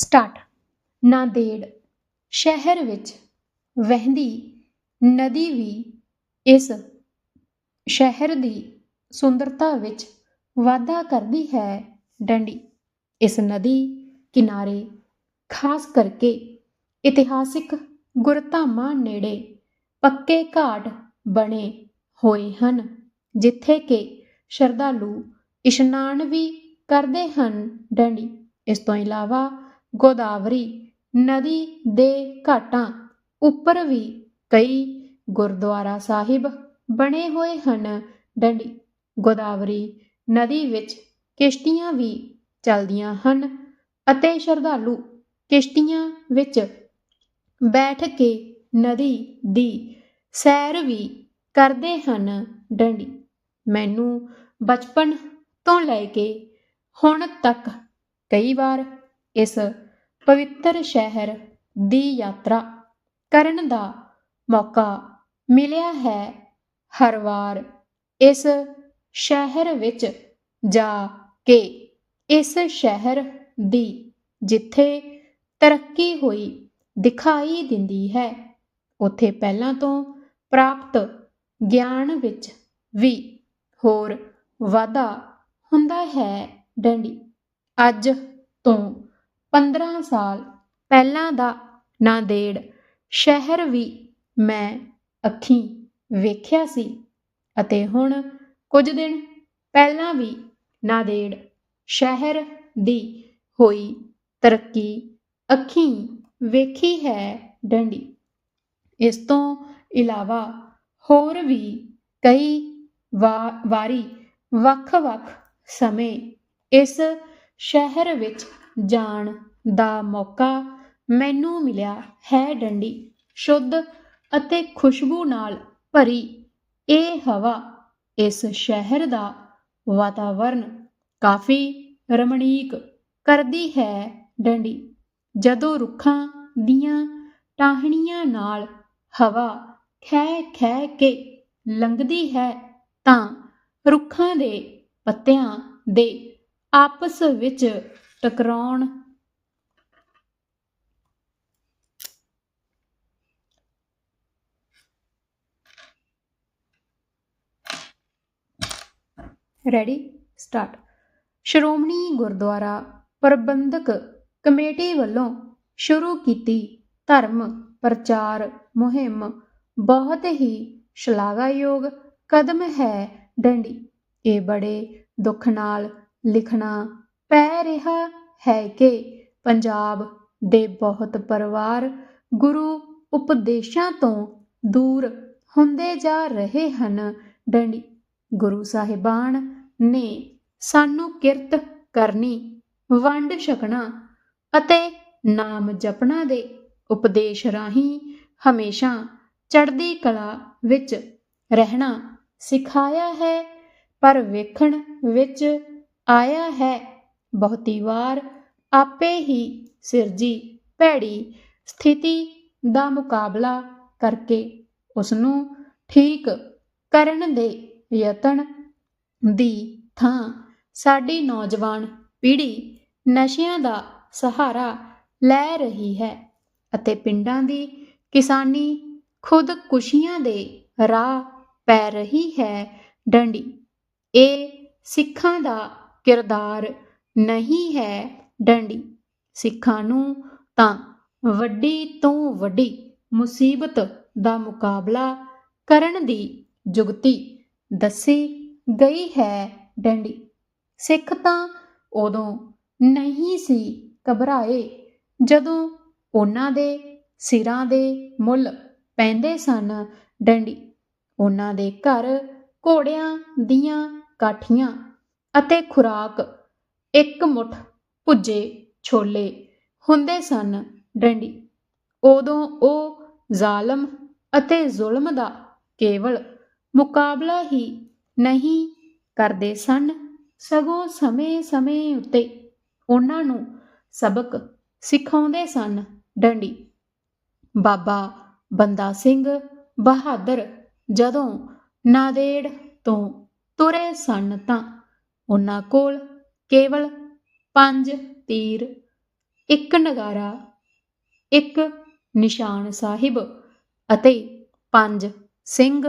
Start. Nanded ਸ਼ਹਿਰ ਵਿੱਚ ਵਹਿੰਦੀ ਨਦੀ ਵੀ ਇਸ ਸ਼ਹਿਰ ਦੀ ਸੁੰਦਰਤਾ ਵਿੱਚ ਵਾਧਾ ਕਰਦੀ ਹੈ ਡੰਡੀ। ਇਸ ਨਦੀ ਕਿਨਾਰੇ ਖਾਸ ਕਰਕੇ ਇਤਿਹਾਸਿਕ ਗੁਰਧਾਮਾਂ ਨੇੜੇ ਪੱਕੇ ਘਾਟ ਬਣੇ ਹੋਏ ਹਨ, ਜਿੱਥੇ ਕਿ ਸ਼ਰਧਾਲੂ ਇਸ਼ਨਾਨ ਵੀ ਕਰਦੇ ਹਨ ਡੰਡੀ। ਇਸ ਤੋਂ ਇਲਾਵਾ ਗੋਦਾਵਰੀ ਨਦੀ ਦੇ ਘਾਟਾਂ ਉੱਪਰ ਵੀ ਕਈ ਗੁਰਦੁਆਰਾ ਸਾਹਿਬ ਬਣੇ ਹੋਏ ਹਨ। ਡੰਡੀ, ਗੋਦਾਵਰੀ ਨਦੀ ਵਿੱਚ ਕਿਸ਼ਤੀਆਂ ਵੀ ਚੱਲਦੀਆਂ ਹਨ ਅਤੇ ਸ਼ਰਧਾਲੂ ਕਿਸ਼ਤੀਆਂ ਵਿੱਚ ਬੈਠ ਕੇ ਨਦੀ ਦੀ ਸੈਰ ਵੀ ਕਰਦੇ ਹਨ। ਡੰਡੀ, ਮੈਨੂੰ ਬਚਪਨ ਤੋਂ ਲੈ ਕੇ ਹੁਣ ਤੱਕ ਕਈ ਵਾਰ ਇਸ ਪਵਿੱਤਰ ਸ਼ਹਿਰ ਦੀ ਯਾਤਰਾ ਕਰਨ ਦਾ ਮੌਕਾ ਮਿਲਿਆ ਹੈ ਹਰ ਵਾਰ। ਇਸ ਸ਼ਹਿਰ ਵਿੱਚ ਜਾ ਕੇ, ਇਸ ਸ਼ਹਿਰ ਦੀ ਜਿੱਥੇ ਤਰੱਕੀ ਹੋਈ ਦਿਖਾਈ ਦਿੰਦੀ ਹੈ, ਉੱਥੇ ਪਹਿਲਾਂ ਤੋਂ ਪ੍ਰਾਪਤ ਗਿਆਨ ਵਿੱਚ ਵੀ ਹੋਰ ਵਾਧਾ ਹੁੰਦਾ ਹੈ। ਡੰਡੀ, ਅੱਜ ਤੋਂ 15 ਸਾਲ ਪਹਿਲਾਂ ਦਾ ਨਾਂਦੇੜ ਸ਼ਹਿਰ ਵੀ ਮੈਂ ਅੱਖੀਂ ਵੇਖਿਆ ਸੀ ਅਤੇ ਹੁਣ ਕੁਝ ਦਿਨ ਪਹਿਲਾਂ ਵੀ ਨਾਂਦੇੜ ਸ਼ਹਿਰ ਦੀ ਹੋਈ ਤਰੱਕੀ ਅੱਖੀਂ ਵੇਖੀ ਹੈ ਡੰਡੀ। ਇਸ ਤੋਂ ਇਲਾਵਾ ਹੋਰ ਵੀ ਕਈ ਵਾਰੀ ਵੱਖ-ਵੱਖ ਸਮੇਂ ਇਸ ਸ਼ਹਿਰ ਵਿੱਚ ਜਾਣ ਦਾ ਮੌਕਾ ਮੈਨੂੰ ਮਿਲਿਆ ਹੈ ਡੰਡੀ। ਸ਼ੁੱਧ ਅਤੇ ਖੁਸ਼ਬੂ ਨਾਲ ਭਰੀ ਇਹ ਹਵਾ ਇਸ ਸ਼ਹਿਰ ਦਾ ਵਾਤਾਵਰਨ ਕਾਫੀ ਰਮਣੀਕ ਕਰਦੀ ਹੈ ਡੰਡੀ। ਜਦੋਂ ਰੁੱਖਾਂ ਦੀਆਂ ਟਾਹਣੀਆਂ ਨਾਲ ਹਵਾ ਖਹਿ ਖੈ ਕੇ ਲੰਘਦੀ ਹੈ ਤਾਂ ਰੁੱਖਾਂ ਦੇ ਪੱਤਿਆਂ ਦੇ ਆਪਸ ਵਿੱਚ ਟਕਰਾਉਣ। Ready start Shiromani Gurdwara Parbandhak committee ਵੱਲੋਂ ਸ਼ੁਰੂ ਕੀਤੀ ਧਰਮ ਪ੍ਰਚਾਰ ਮੁਹਿੰਮ। ਬਹੁਤ ਹੀ ਸ਼ਲਾਘਾਯੋਗ ਕਦਮ ਹੈ ਡੰਡੀ। ਇਹ ਬੜੇ ਦੁੱਖ ਨਾਲ ਲਿਖਣਾ ਪੈ ਰਿਹਾ ਹੈ ਕਿ ਪੰਜਾਬ ਦੇ ਬਹੁਤ ਪਰਿਵਾਰ ਗੁਰੂ ਉਪਦੇਸ਼ਾਂ ਤੋਂ ਦੂਰ ਹੁੰਦੇ ਜਾ ਰਹੇ ਹਨ। ਡੰਡੀ ਗੁਰੂ ਸਾਹਿਬਾਨ ਨੇ ਸਾਨੂੰ ਕਿਰਤ ਕਰਨੀ, ਵੰਡ ਛਕਣਾ ਅਤੇ ਨਾਮ ਜਪਣਾ ਦੇ ਉਪਦੇਸ਼ ਰਾਹੀਂ ਹਮੇਸ਼ਾ ਚੜ੍ਹਦੀ ਕਲਾ ਵਿੱਚ ਰਹਿਣਾ ਸਿਖਾਇਆ ਹੈ, ਪਰ ਵੇਖਣ ਵਿੱਚ ਆਇਆ ਹੈ ਬਹੁਤੀ ਵਾਰ ਆਪੇ ਹੀ ਸਿਰਜੀ ਭੈੜੀ ਸਥਿਤੀ ਦਾ ਮੁਕਾਬਲਾ ਕਰਕੇ ਉਸ ਨੂੰ ਠੀਕ ਕਰਨ ਦੇ ਯਤਨ ਦੀ ਥਾਂ ਸਾਡੀ ਨੌਜਵਾਨ ਪੀੜ੍ਹੀ ਨਸ਼ਿਆਂ ਦਾ ਸਹਾਰਾ ਲੈ ਰਹੀ ਹੈ ਅਤੇ ਪਿੰਡਾਂ ਦੀ ਕਿਸਾਨੀ ਖੁਦਕੁਸ਼ੀਆਂ ਦੇ ਰਾਹ ਪੈ ਰਹੀ ਹੈ ਡੰਡੀ। ਇਹ ਸਿੱਖਾਂ ਦਾ ਕਿਰਦਾਰ ਨਹੀਂ ਹੈ ਡੰਡੀ। ਸਿੱਖਾਂ ਨੂੰ ਤਾਂ ਵੱਡੀ ਤੋਂ ਵੱਡੀ ਮੁਸੀਬਤ ਦਾ ਮੁਕਾਬਲਾ ਕਰਨ ਦੀ ਜੁਗਤੀ ਦੱਸੀ ਗਈ ਹੈ ਡੰਡੀ। ਸਿੱਖ ਤਾਂ ਉਦੋਂ ਨਹੀਂ ਸੀ ਘਬਰਾਏ, ਜਦੋਂ ਉਹਨਾਂ ਦੇ ਸਿਰਾਂ ਦੇ ਮੁੱਲ ਪੈਂਦੇ ਸਨ ਡੰਡੀ। ਉਹਨਾਂ ਦੇ ਘਰ ਘੋੜਿਆਂ ਦੀਆਂ ਕਾਠੀਆਂ ਅਤੇ ਖੁਰਾਕ ਇੱਕ ਮੁੱਠ ਭੁੱਜੇ ਛੋਲੇ ਹੁੰਦੇ ਸਨ ਡੰਡੀ। ਉਦੋਂ ਉਹ ਜ਼ਾਲਮ ਅਤੇ ਜ਼ੁਲਮ ਦਾ ਕੇਵਲ ਮੁਕਾਬਲਾ ਹੀ ਨਹੀਂ ਕਰਦੇ ਸਨ, ਸਗੋਂ ਸਮੇਂ-ਸਮੇਂ ਉੱਤੇ ਉਹਨਾਂ ਨੂੰ ਸਬਕ ਸਿਖਾਉਂਦੇ ਸਨ ਡੰਡੀ। ਬਾਬਾ ਬੰਦਾ ਸਿੰਘ ਬਹਾਦਰ ਜਦੋਂ ਨਾਦੇੜ ਤੋਂ ਤੁਰੇ ਸਨ ਤਾਂ ਉਹਨਾਂ ਕੋਲ ਕੇਵਲ ਪੰਜ ਤੀਰ ਇੱਕ ਨਗਾਰਾ ਇੱਕ ਨਿਸ਼ਾਨ ਸਾਹਿਬ ਅਤੇ ਪੰਜ ਸਿੰਘ।